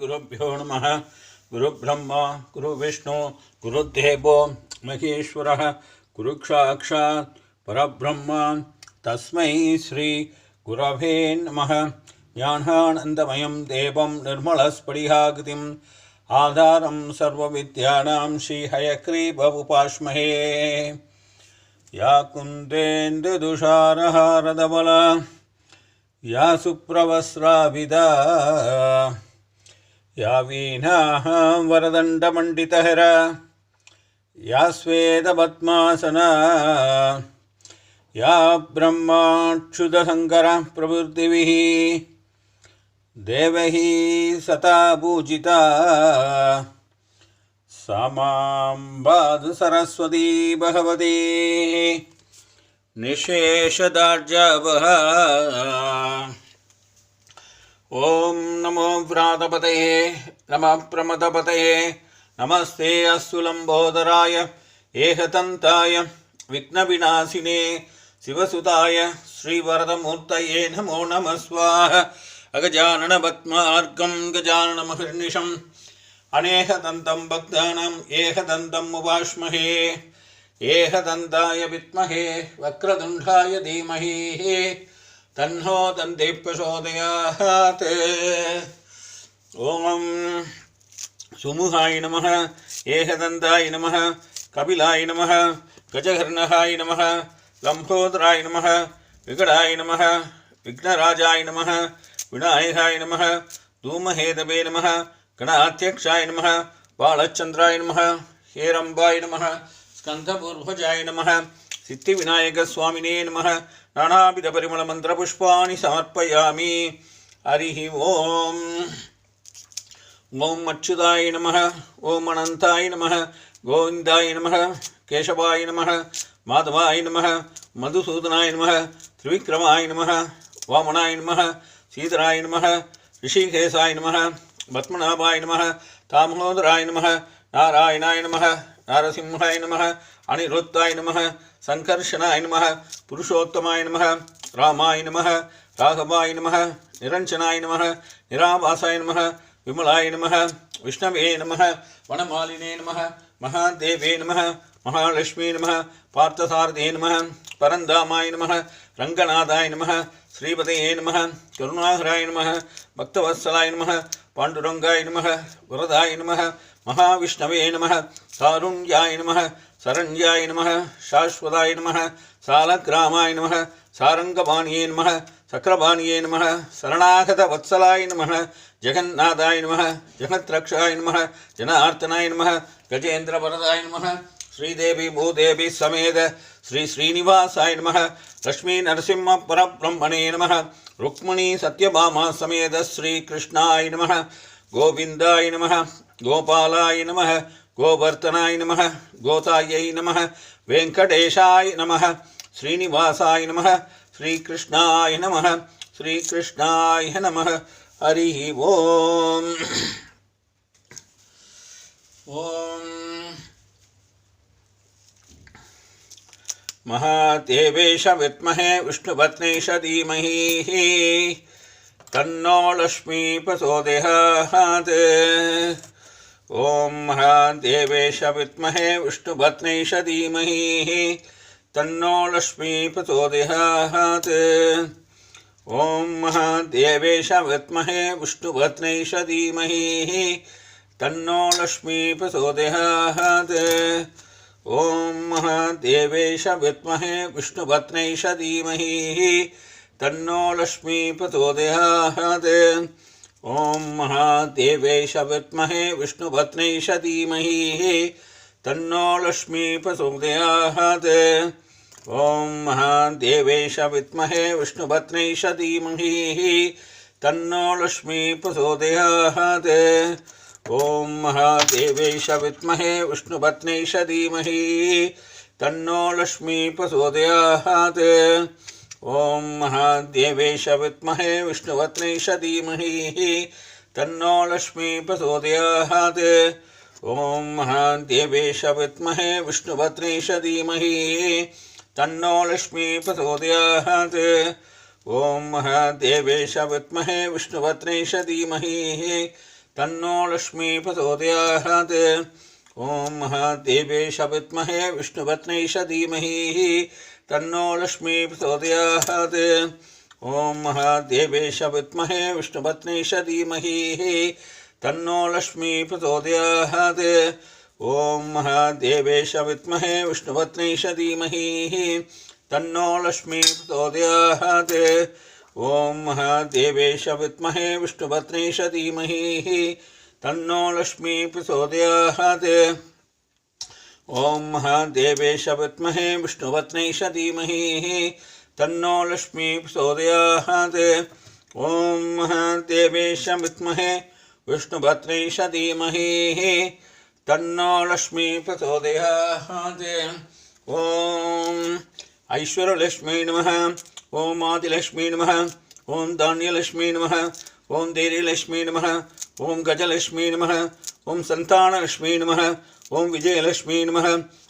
श्रीगुरुभ्यो नमः। गुरुब्रह्मा, गुरुविष्णु, गुरुदेवो, महेश्वरः गुरुक्षाक्षात् तस्मै श्रीगुरवे नमः। ज्ञानानन्दमयं देवं निर्मलस्फटिकाकृतिम् आधारं सर्वविद्यानां श्रीहयग्रीव उपास्महे या कुन्देन्दुदुषारहारदबला या सुप्रवस्राविदा या वीणाः वरदण्डमण्डितहर। या स्वेदपद्मासना। या ब्रह्माक्षुदशङ्करः प्रवृत्तिभिः देवैः सता पूजिता। सा मां बाधु सरस्वती भगवती। निशेषदार्जवः ஓம் நமோ விராதபதயே நம பிரமதபதயே நமஸ்தே அசுலம்போதராய ஏகதந்தாய விக்னவிநாசினே சிவசுதாய ஸ்ரீவரதமூர்த்தயே நமோ நமஸ்வாக அகஜானன பத்மார்க்கம் கஜானன மகர்நிஷம் அநேகதந்தம் பக்தானம் ஏகதந்தம் உபாஷ்மஹே ஏகதந்தாய வித்மஹே வக்ரதுண்டாய தீமஹே तह्नो दन्तिः प्रचोदयात् ॐ सुमुहाय नमः एकदन्ताय नमः कपिलाय नमः गजघर्णहाय नमः लम्भोदराय नमः विकटाय नमः विघ्नराजाय नमः विनायकाय नमः धूमहेतवे नमः गणाध्यक्षाय नमः बालचन्द्राय नमः हेरम्बाय नमः स्कन्धपूर्वजाय नमः சித்தி விநாயக சுவாமினே நம. நானாபித பரிமள மந்திர புஷ்பாணி சமர்ப்பயாமி. ஹரிஹி ஓம். ஓம் அச்சுதாய நம. ஓம் அனந்தாய நம. கோவிந்தாய நம. கேசவாய நம. மாதவாய நம. மதுசூதனாய நம. திரிவிக்ரமாய நம. வாமனாய நம. சீதராய நம. ரிஷிகேசாய நம. பத்மநாபாய நம. தாமோதராய நம. நாராயணாய நம. நாரசிம்ஹாய நம. அனிருத்தாய நம. சங்கர்ஷனாய நம புருஷோத்தமாய நம ராமாய நம ராகவாய நம நிரஞ்சனாய நம நிராபாசாய நம விமலாய நம விஷ்ணவே நம வனமாலினே நம மகாதேவே நம மகாலட்சுமி நம பார்த்தசாரதே நம பரந்தாமாய நம ரங்கநாதாய நம ஸ்ரீபதையே நம கருணாகராய நம பக்தவத்சலாய நம பாண்டுரங்காய நம வரதாய நம மகாவிஷ்ணவே நம தாருண்யாய நம சரண்யாய நம சாஸ்வதாய நம சாலக்கிராமாய நம சாரங்கபாணியே நம சக்கரபாணியே நம சரணாகத வத்சலாய நம ஜெகநாதாய நம ஜெகத்ரக்ஷாய நம ஜனார்த்தனாய நம கஜேந்திரவரதாய நம ஸ்ரீதேவி பூதேவி சமேத ஸ்ரீ ஸ்ரீனிவாசாய நம லக்ஷ்மீ நரசிம்ம பரபிரம்மணே நம ருக்மிணி சத்யபாமா சமேத ஸ்ரீகிருஷ்ணாய நம கோவிந்தாய நம கோபாலாய நம गोवर्धनाय नमः, गोतायै नमः, वेङ्कटेशाय नमः, श्रीनिवासाय नमः, श्रीकृष्णाय नमः श्रीकृष्णाय नमः। हरिः ॐ ॐ महादेवेश विद्महे विष्णुपत्नीश धीमहि तन्नो लक्ष्मी प्रचोदयात् ॐ महादेवेश विद्महे धीमहि तन्नो लक्ष्मी प्रचोदयात् ॐ महादेवेश विद्महे धीमहि तन्नो लक्ष्मी प्रचोदयात् ॐ महादेवेश विद्महे धीमहि तन्नो लक्ष्मी प्रचोदयात् ॐ महादेवेश विद्महे विष्णुपत्नीश धीमहि तन्नो लक्ष्मी प्रचोदयात् ॐ महादेवेश विद्महे विष्णुपत्नीश धीमहि तन्नो लक्ष्मी प्रचोदयात् ॐ महादेवेश विद्महे विष्णुपत्नीश धीमहि तन्नो लक्ष्मी प्रचोदयात् ॐ महादेवेश विद्महे विष्णुपत्नीश धीमहि तन्नो लक्ष्मी प्रचोदयात्। ॐ महादेवेश विद्महे विष्णुपत्नीश धीमहि तन्नो लक्ष्मी प्रचोदयात्। ॐ महादेवेश विद्महे विष्णुपत्नीश धीमहि तन्नो लक्ष्मी प्रचोदयात्। ॐ महादेवेश विद्महे विष्णुपत्नीश धीमहि तन्नो लक्ष्मी प्रचोदयात्। ॐ महादेवेश विद्महे विष्णुपत्नीश धीमहि तन्नो लक्ष्मी प्रचोदयात्। ॐ महादेवेश विद्महे विष्णुपत्नीश धीमहि तन्नो लक्ष्मी प्रचोदयात्। ॐ महादेवेश विद्महे विष्णुपत्नीश धीमहि तन्नो लक्ष्मी प्रचोदयात्। ॐ महादेवेश विद्महे विष्णुपत्नीश धीमहि, तन्नो लक्ष्मी प्रचोदयात्। ॐ महादेवेश विद्महे विष्णुपत्नीश धीमहि, तन्नो लक्ष्मी प्रचोदयात्। ॐ ऐश्वरलक्ष्मी नमः ॐ आदिलक्ष्मी नमः ॐ धान्यलक्ष्मी नमः ॐ धैर्यलक्ष्मी नमः ॐ गजलक्ष्मी नमः ॐ सन्तानलक्ष्मी नमः ॐ विजयलक्ष्मी नम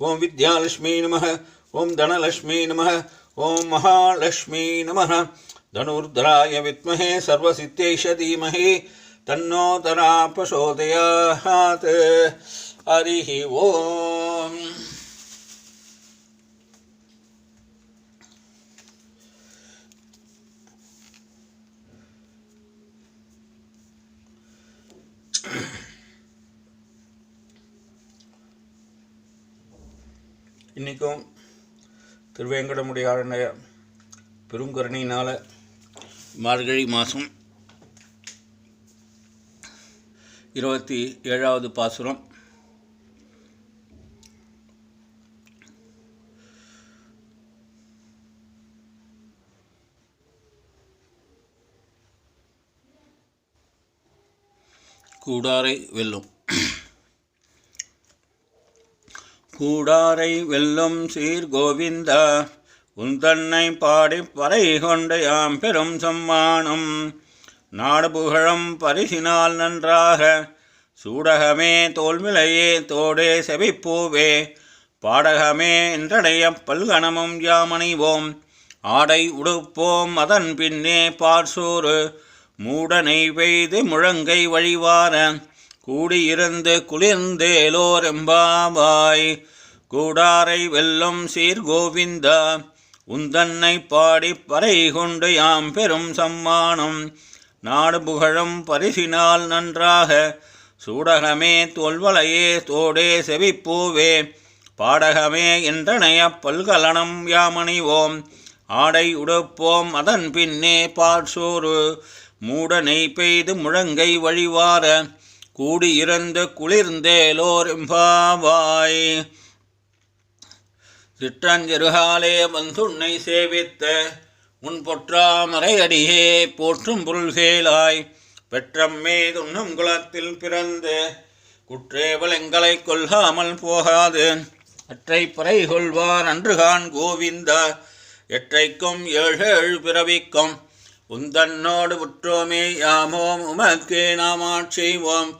ओं विद्यालक्ष्मी नम ओं धनलक्ष्मी नम, ओम महालक्ष्मी नम। धनुर्धराय विद्महे सर्वसिद्धेश धीमह तन्नो हरि हरिः ओम्। இன்றைக்கும் திருவேங்கடமுடியாருடைய பெருங்கருணையினால் மார்கழி மாதம் இருபத்தி ஏழாவது பாசுரம். கூடாரை வெல்லும். கூடாரை வெல்லும் சீர்கோவிந்த உந்தன்னை பாடி பறை கொண்டு யாம் பெரும் சம்மானம். நாடு புகழும் பரிசினால் நன்றாக சூடகமே தோல்விலையே தோடே செவிப்பூவே. பாடகமே என்றடைய பல்கணமும் யாமணிவோம். ஆடை உடுப்போம் அதன் பின்னே பார்சோறு மூடனை பெய்து முழங்கை வழிவார. கூடியிருந்து குளிர்ந்தேலோரெம்பாவாய். கூடாரை வெல்லும் சீர்கோவிந்தா உந்தன்னை பாடிப் பறை கொண்டு யாம் பெரும் சம்மானம். நாடு புகழும் பரிசினால் நன்றாக சூடகமே தோல்வலையே தோடே செவிப்பூவே. பாடகமே என்றனைய பல்கலனம் யாமணிவோம். ஆடை உடுப்போம் அதன் பின்னே பாற்சோறு. மூடனை பெய்து முழங்கை வழிவார கூடியிருந்து குளிர்ந்தேலோர் எம்பாவாய் சிற்றஞ்சிறுகாலே வந்துன்னை சேவித்த உன் பொற்றாமரையடியே போற்றும் பொருள்கேளாய் பெற்றம்மே துண்ணும் குலத்தில் பிறந்து குற்றேவலங்களை கொல்லாமல் போகாது. அற்றை பறை கொள்வார் அன்றுகான் கோவிந்தா எற்றைக்கும் ஏழு ஏழு பிறவிக்கும் உந்தன்னோடு உற்றோமே யாமோம் உமக்கே நாம் ஆட்சிவோம்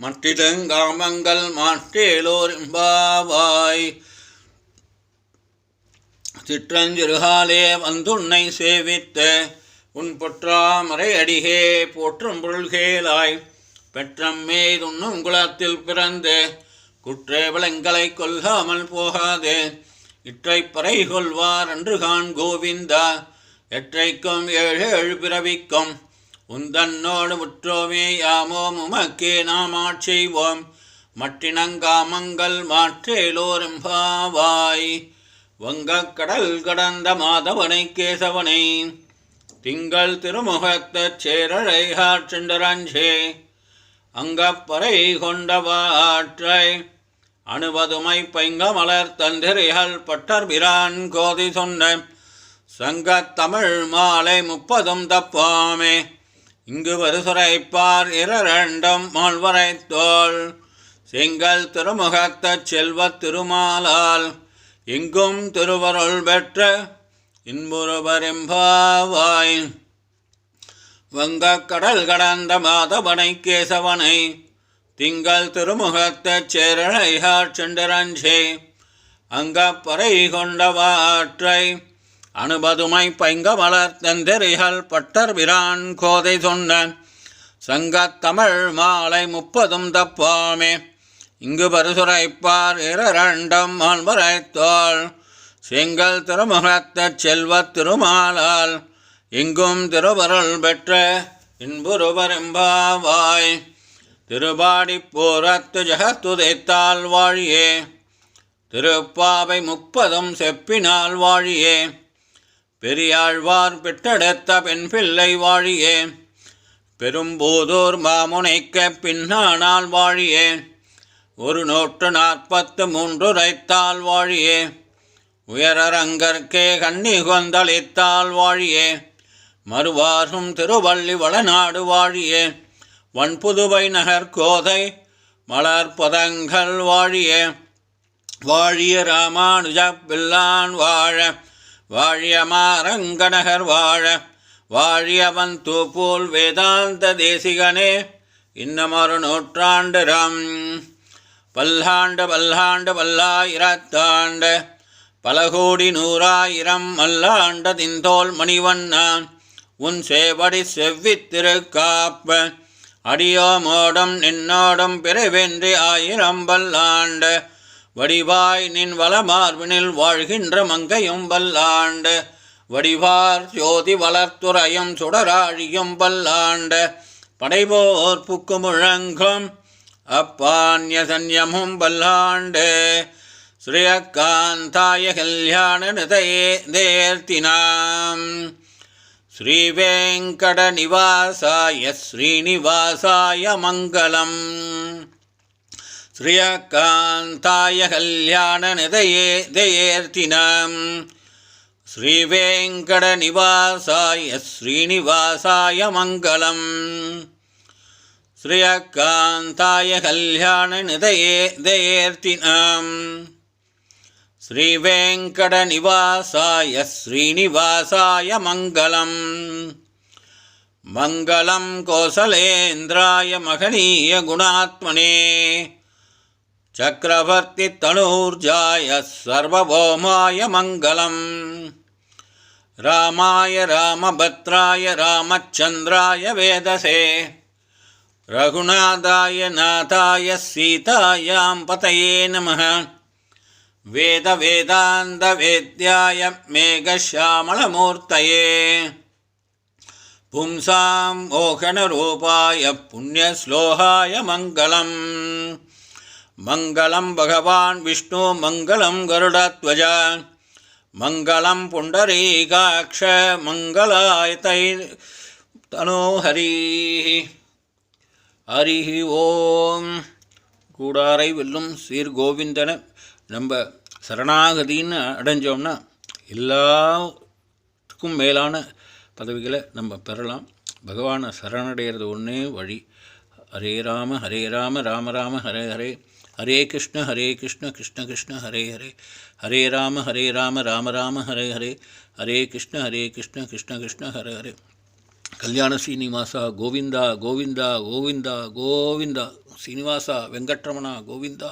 மற்றிதங்காமங்கள் மாற்றேலோர் இம்பாவாய் சிற்றஞ்சிறுகாலே வந்துன்னை சேவித்த உன் பொற்றாமரை அடிகே போற்றும் பொருள்கேலாய் பெற்றம்மே துண்ணும் குலத்தில் பிறந்து குற்றேவலங்களை கொல்லாமல் போகாதே. இற்றை பறை கொள்வார் என்று கான் கோவிந்தா எற்றைக்கும் ஏழு ஏழு பிறவிக்கும். உந்தன்னோடு முற்றோமே யாமோம் உமக்கே நாம் ஆட்செய்வோம் மட்டினங்காமங்கள் மாற்றேலோரெம்பாவாய் வங்கக் கடல் கடந்த மாதவனை கேசவனை. திங்கள் திருமுகத்த சேரழை செண்டரஞ்சே அங்கப்பறை கொண்டவாற்றை அணுவதுமை பைங்க மலர் தந்திரிகள் பட்டர்பிரான் கோதி சொன்ன. சங்கத்தமிழ் மாலை முப்பதும் தப்பாமே. இங்கு வருசுரைப்பார் இரண்டும் மால்வரை தோல் செங்கல் திருமுகத்தச் செல்வத் திருமாலால். எங்கும் திருவருள் பெற்ற இன்புருவரெம்பாவாய். வங்கக் கடல் கடந்த மாதவனை கேசவனை. திங்கள் திருமுகத்த சேரழையாற் செண்டரஞ்சே அங்கப்பறை கொண்டவாற்றை அனுபதுமை பைங்க மலர் தந்தெறிகள் பட்டர் பிரான் கோதை சொன்ன சங்கத்தமிழ் மாலை முப்பதும் தப்பாமே. இங்கு பரிசுரைப்பார் இரண்டும் அன்பரைத்தோள். செங்கல் திருமுகத்த செல்வத் திருமாலால் இங்கும் திருவருள் பெற்ற இன்புருவரெம்பாவாய். திருபாடி போரத்து ஜகத்துதைத்தால் வாழியே. திருப்பாவை முப்பதும் செப்பினால் வாழியே. பெரியாழ்வார் பெற்றெடுத்த பெண் பிள்ளை வாழியே. பெரும்போதோர் மாமுனைக்க பின்னானால் வாழியே. ஒரு நூற்று நாற்பத்து மூன்று ரைத்தால் வாழியே. உயரரங்கற்கே கண்ணி கொந்தளித்தால் வாழியே. மறுவாரும் திருவள்ளி வளநாடு வாழியே. வன்புதுவை நகர் கோதை மலர்பதங்கள் வாழியே. வாழிய ராமானுஜ பிள்ளான் வாழ வாழியமாரங்கணகர் வாழ வாழியவன் தூப்போல் வேதாந்த தேசிகனே இன்னமொரு நூற்றாண்டு ரம். பல்லாண்டு பல்லாண்டு பல்லாயிரத்தாண்டு பல கோடி நூறாயிரம் மல்லாண்ட தின்தோல் மணிவண்ணான் உன் சேவடி செவ்வித்திருக்காப்ப அடியோ மோடம் நின்னோடும் பிறவென்றி ஆயிரம் பல்லாண்டு வடிவாய் நின் வளமார்பினில் வாழ்கின்ற மங்கையும் பல்லாண்டு வடிவார் ஜோதி வளர்த்துறையும் சுடராழியும் பல்லாண்டு படைபோர் புக்கு முழங்கும் அப்பான்ய சன்யமும் பல்லாண்டு ஸ்ரீயக்காந்தாய கல்யாண நிதயே தேர்த்தினாம் ஸ்ரீயக்காந்தாய கல்யாண நிதையே தயேர்த்தினம் ஸ்ரீவேங்கடநிவாசாய ஸ்ரீனிவாசாய மங்களம். ஸ்ரீயக்காந்தாய கல்யாண நிதையே தயேர்த்தினம் ஸ்ரீவேங்கடநிவாசாய ஸ்ரீனிவாசாய மங்களம். மங்களம் கோசலேந்திராய மகனீய குணாத்மனே. चक्रवर्तितनूर्जाय सर्वभौमाय मङ्गलम् रामाय रामभद्राय रामचन्द्राय वेदसे रघुनाथाय नाथाय सीतायां पतये नमः वेदवेदान्तवेद्याय मेघश्यामलमूर्तये पुंसां मोहनरूपाय पुण्यश्लोहाय मङ्गलम् மங்களம் பகவான் விஷ்ணு மங்களம் கருடத்வஜ மங்களம் புண்டரீகாட்ச மங்களாய தை தனோஹரி ஹரி ஓம். கூடாரை வெல்லும் சீர்கோவிந்தனை நம்ம சரணாகதின்னு அடைஞ்சோம்னா எல்லாத்துக்கும் மேலான பதவிகளை நம்ம பெறலாம். பகவானை சரணடைகிறது ஒன்றே வழி. ஹரே ராம ஹரே ராம ராம ராம ஹரே ஹரே. ஹரே கிருஷ்ண ஹரே கிருஷ்ண கிருஷ்ண கிருஷ்ண ஹரே ஹரே ஹரே ராம ஹரே ராம ராம ராம ஹரே ஹரே ஹரே கிருஷ்ண ஹரே கிருஷ்ண கிருஷ்ண கிருஷ்ண ஹரே ஹரே கல்யாண சீனிவாசா கோவிந்தா கோவிந்தா கோவிந்தா கோவிந்தா சீனிவாசா வெங்கட்ரமணா கோவிந்தா